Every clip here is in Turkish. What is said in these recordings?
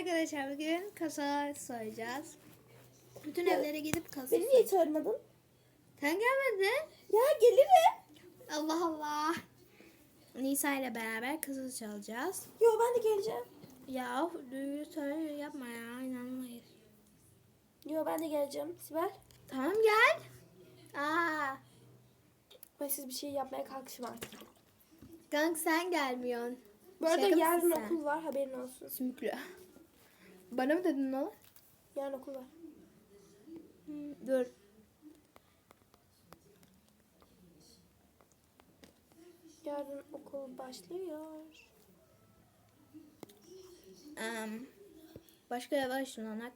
arkadaşlar bugün kasa soyacağız. Bütün Ya, evlere gidip kasa Beni niye çağırmadın? Sen gelmedin. Ya gelirim. Allah Allah. Nisa ile beraber kasa çalacağız. Yo ben de geleceğim. Ya lütfen yapma ya inanmayız. Yo ben de geleceğim. Sibel. Tamam gel. Aa, Ben siz bir şey yapmaya kalkışma artık. sen gelmiyorsun. Bu arada Şaka yarın okul var haberin olsun. Sümüklü. Bana mı dedin onu? Yarın okul var. Dur. Yarın okul başlıyor. Em, başka eve ışınlanak.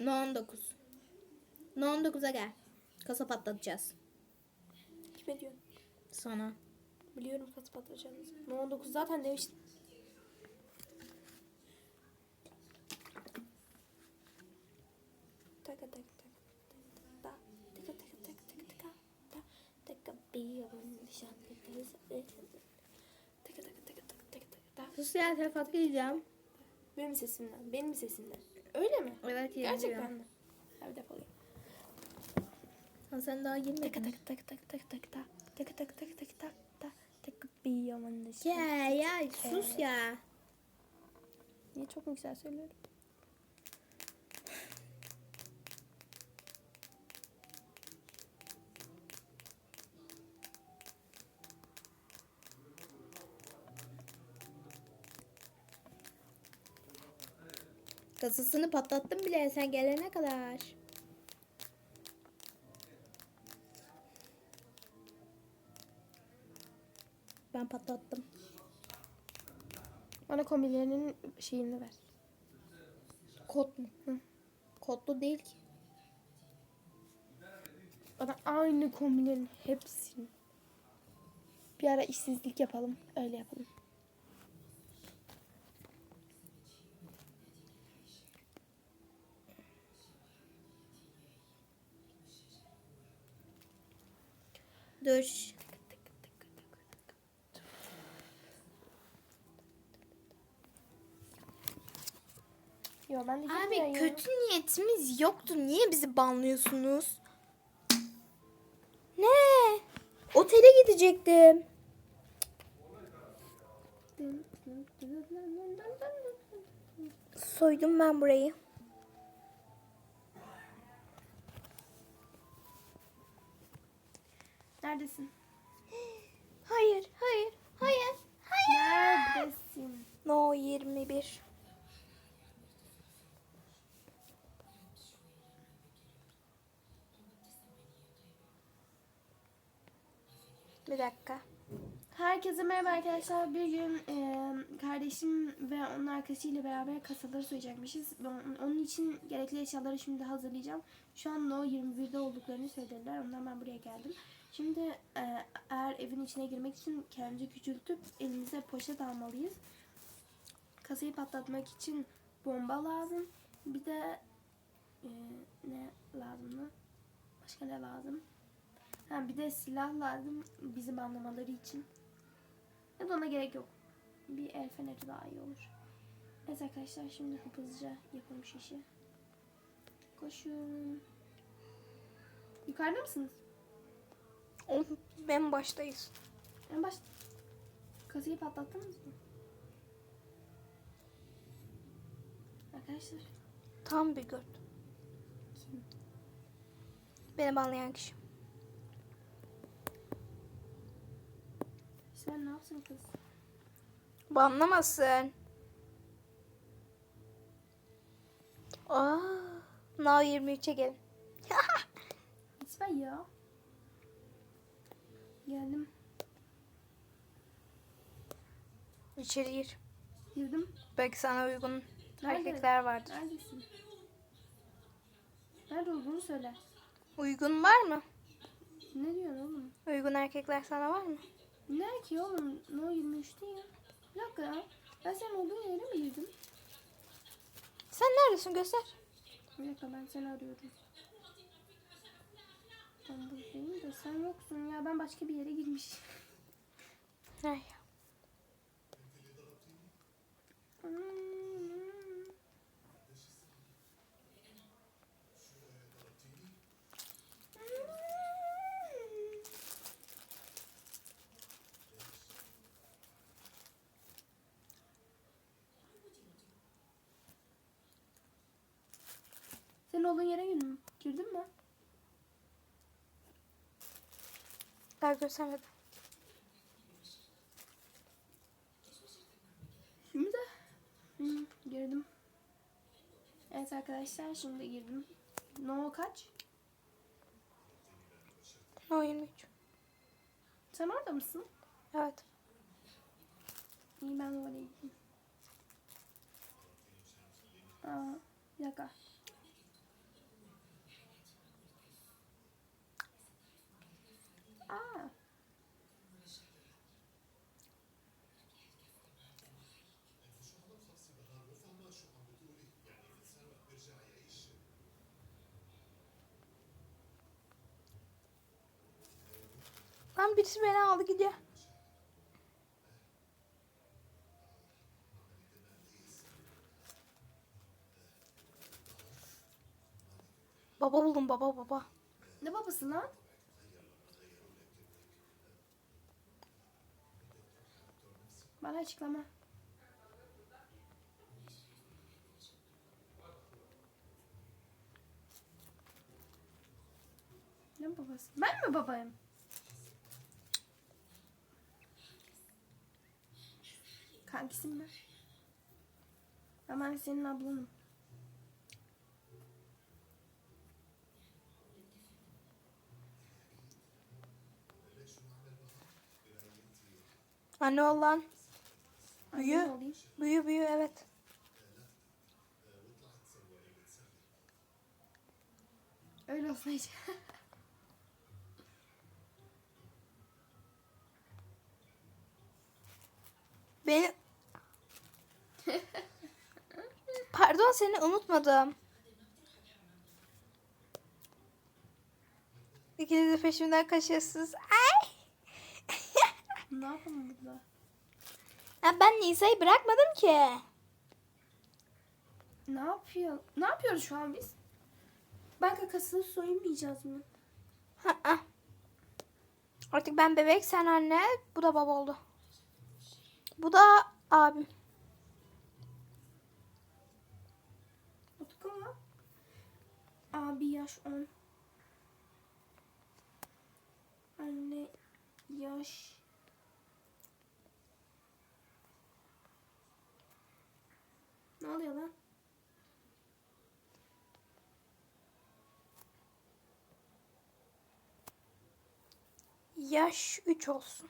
No 19. No 19'a gel. Kasa patlatacağız. Kime diyorsun? Sana. Biliyorum kaç patlayacağınızı. No 19 zaten demiştim. Taka taka taka taka taka taka taka taka taka bir nişan taka taka taka taka taka taka Sus ya telefon yiyeceğim. Benim sesimden, benim sesimden. Öyle mi? Evet Gerçekten mi? Hadi depolayım. Ha, sen daha girmedin. taka taka taka taka taka taka taka taka taka taka taka taka bir yaman. Ya ya sus ya. Niye çok mu güzel söylüyorum? Kasasını patlattım bile sen gelene kadar. Ben patlattım. Bana kombilerinin şeyini ver. Kod mu? Hı. Kodlu değil ki. Bana aynı kombinlerin hepsini. Bir ara işsizlik yapalım. Öyle yapalım. Dur. Yo ben de Abi ya. kötü niyetimiz yoktu. Niye bizi banlıyorsunuz? Ne? Otele gidecektim. Soydum ben burayı. Neredesin? Hayır, hayır, hayır, hayır. Neredesin? No 21. Bir dakika. Herkese merhaba arkadaşlar. Bir gün e, kardeşim ve onun arkadaşıyla beraber kasaları soyacakmışız. Onun için gerekli eşyaları şimdi hazırlayacağım. Şu an No 21'de olduklarını söylediler. Ondan ben buraya geldim. Şimdi e, eğer evin içine girmek için kendimizi küçültüp elimize poşet almalıyız. Kasayı patlatmak için bomba lazım. Bir de e, ne lazım mı? Başka ne lazım? Ha, bir de silah lazım bizim anlamaları için. Ya da ona gerek yok. Bir el feneri daha iyi olur. Evet arkadaşlar şimdi hızlıca yapalım şu işi. Koşun. Yukarıda mısınız? En baştayız. En baş... Kasayı patlattınız mı? Arkadaşlar. Tam bir göt. Kim? Beni banlayan kişi. Sen ne yapsın kız? Banlamasın. Aa, No 23'e gelin. İsmail ya. Geldim. İçeri gir. Girdim. Belki sana uygun Nerede? erkekler vardır. Neredesin? Nerede olduğunu söyle. Uygun var mı? Ne diyorsun oğlum? Uygun erkekler sana var mı? Ne ki oğlum? No 23 değil ya. Bir dakika ya. Ben senin olduğun yere mi girdim? Sen neredesin göster. Bir dakika ben seni arıyorum ben buradayım da sen yoksun ya. Ben başka bir yere girmişim. Ay. Senin olduğun yere girdin mi? Girdin mi? Daha göstermedim. Şimdi de. Hı, girdim. Evet arkadaşlar şimdi girdim. No kaç? No 23. Sen orada mısın? Evet. İyi ben oraya gittim. Aa, bir dakika. Aa. Lan birisi beni aldı gidiyor. Baba buldum baba baba. Ne babası lan? Bana açıklama. Ne babası? Ben mi babayım? Kankisin mi? Ama ben senin ablanım. Anne ol lan. Büyü. Büyü büyü evet. Öyle olsun hiç. Beni... Pardon seni unutmadım. İkiniz de peşimden kaçıyorsunuz. Ay! ne yapalım burada? Ya ben Nisa'yı bırakmadım ki. Ne yapıyor? Ne yapıyoruz şu an biz? Banka kasını soyunmayacağız mı? Ha-ha. Artık ben bebek sen anne. Bu da baba oldu. Bu da abim. Ama. Abi yaş 10. Anne yaş. Ne oluyor lan? Yaş 3 olsun.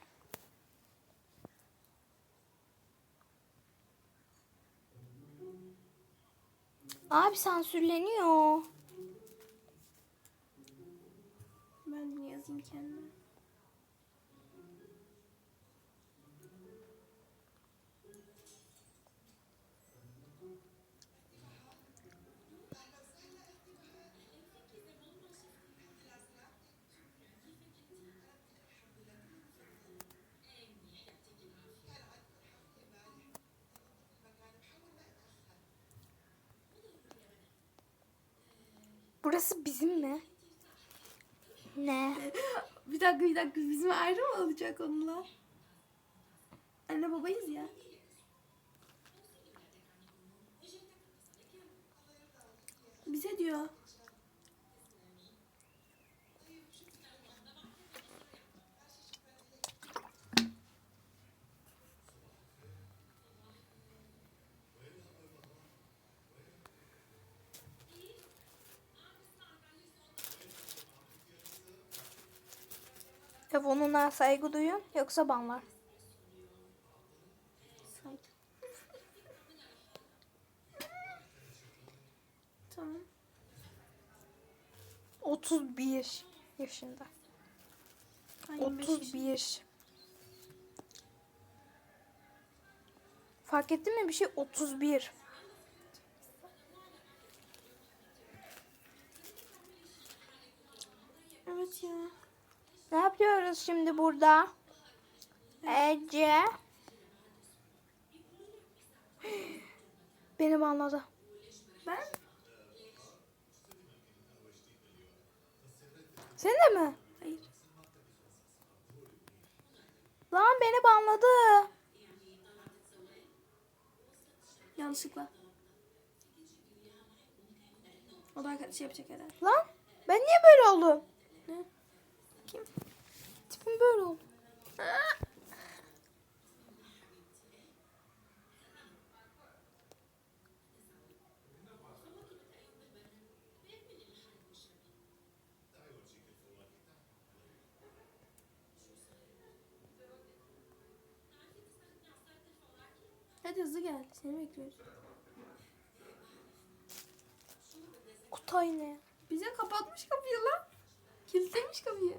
Abi sansürleniyor. Ben yazayım kendime. Burası bizim mi? Ne? Bir dakika bir dakika bizim ayrı mı olacak onunla? Anne babayız ya. Bize diyor. Telefonuna saygı duyun yoksa banlar. Tamam. 31 yaşında. Ben 25 yaşındayım. 31. Fark ettin mi bir şey? 31. Evet ya. Ne yapıyoruz şimdi burada? Ece. Beni banladı. Ben Sen de mi? hayır. Lan beni banladı. Yanlışlıkla. O da arkadaşı yapacak herhalde. Lan ben niye böyle oldum? Ne? Kim? Tipim böyle oldu. Hadi hızlı gel. Seni bekliyoruz. Kutay ne? Bize kapatmış kapıyı lan. Kilitlemiş kapıyı.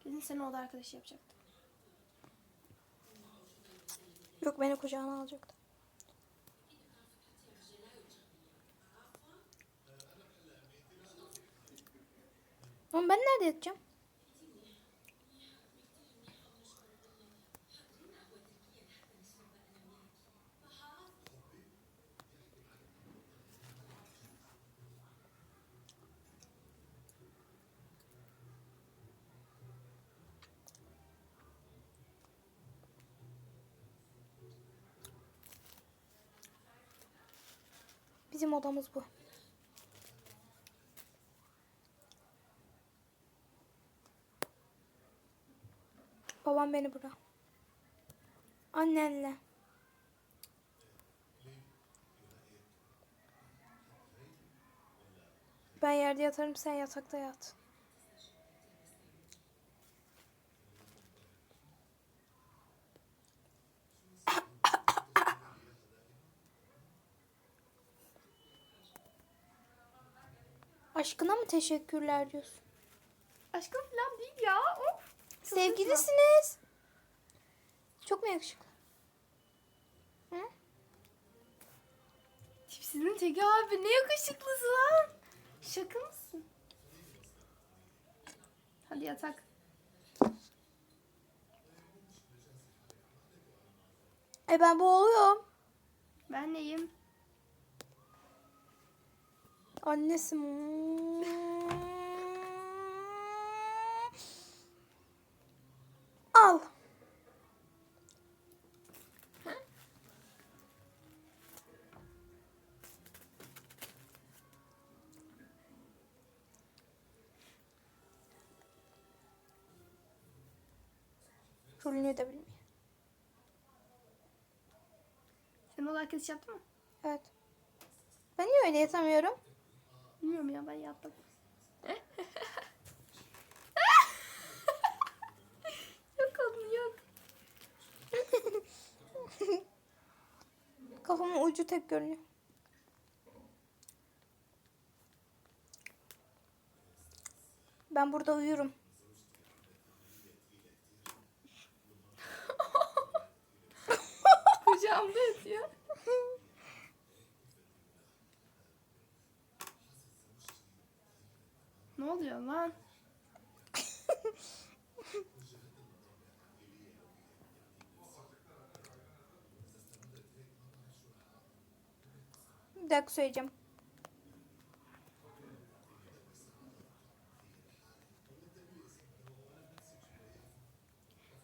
Kesin seni o da arkadaşı yapacaktı. Yok beni kucağına alacaktı. Ama ben nerede yatacağım? Bizim odamız bu. Babam beni bura. Annenle. Ben yerde yatarım sen yatakta yat. Aşkına mı teşekkürler diyorsun? Aşkım falan değil ya. Of. Sevgilisiniz. Çok mu yakışıklı? Hı? Tipsinin teki abi ne yakışıklısı lan. Şaka mısın? Hadi yatak. E ben boğuluyorum. Ben neyim? Annesi. Rolünü de bilmiyor. Sen o da arkadaş yaptın mı? Evet. Ben niye öyle yatamıyorum? Bilmiyorum ya ben yaptım. yok oğlum yok. Kafamın ucu tek görünüyor. Ben burada uyurum. Kucağımda yatıyor. ne oluyor lan? Bir dakika söyleyeceğim.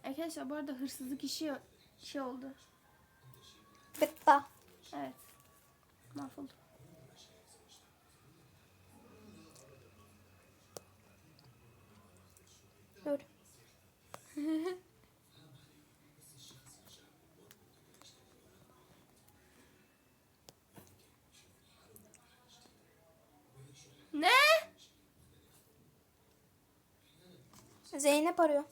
Arkadaşlar bu arada hırsızlık işi şey oldu. Bitti. Evet. Mahvoldum. Dur. Ne? Zeynep arıyor.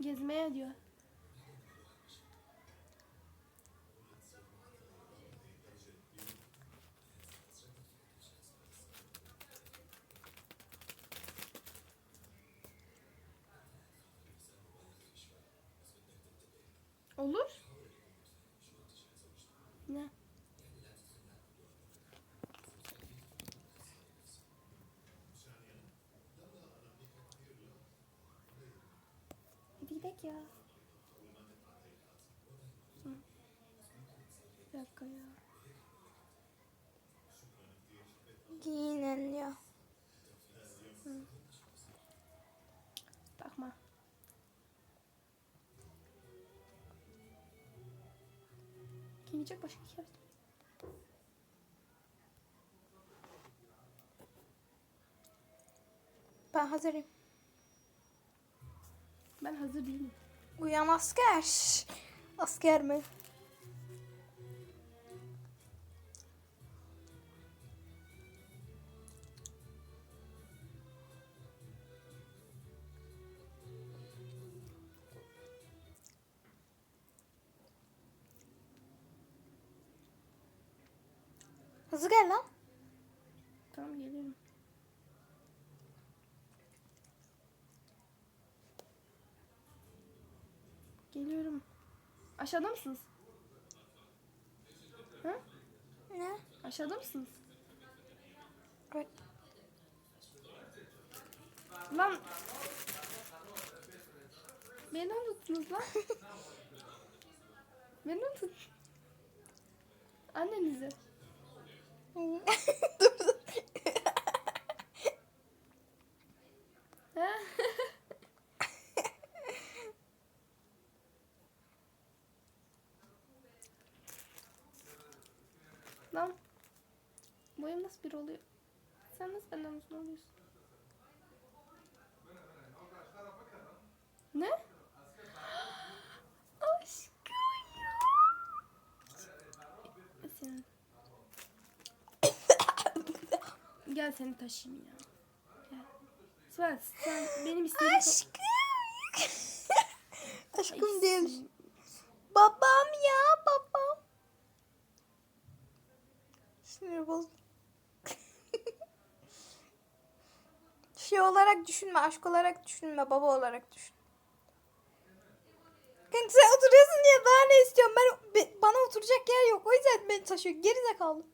Gezmeye diyor. Olur. Ne? ya. Giyecek başka şey yok. Ben hazırım. Ben hazır değilim. Uyan asker. Asker mi? Hızlı gel lan. Tamam geliyorum. Geliyorum. Aşağıda mısınız? Ha? Ne? Aşağıda mısınız? Evet. Lan. Beni unuttunuz lan. Beni unutun. Annenizi. Lan. Boyum nasıl bir oluyor? Sen nasıl benden uzun oluyorsun? Ne? Aşkım ya. Sen. Gel seni taşıyayım ya. Gel. Sen, sen benim istediğim... Aşkım. Aşkım değil. Babam ya babam. Sinir bozdum. şey olarak düşünme, aşk olarak düşünme, baba olarak düşün. Kanka sen oturuyorsun diye daha ne istiyorum? Ben be- bana oturacak yer yok. O yüzden beni taşıyor. Geri zekalı.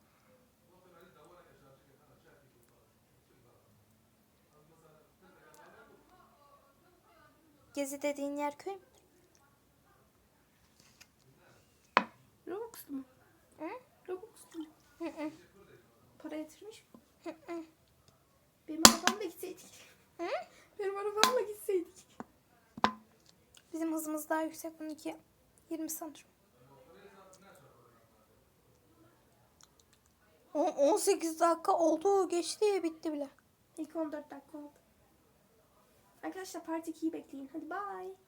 Gezi dediğin yer köy mü? Robux'lu mu? Hı? Robux'lu mu? Hı hı. Para yatırmış mı? Hı hı. Benim arabamla gitseydik. Hı? Benim arabamla gitseydik. Bizim hızımız daha yüksek. Bununki 20 sanırım. On- 18 dakika oldu. Geçti. Bitti bile. İlk 14 dakika oldu. Arkadaşlar part 2'yi bekleyin. Hadi bye.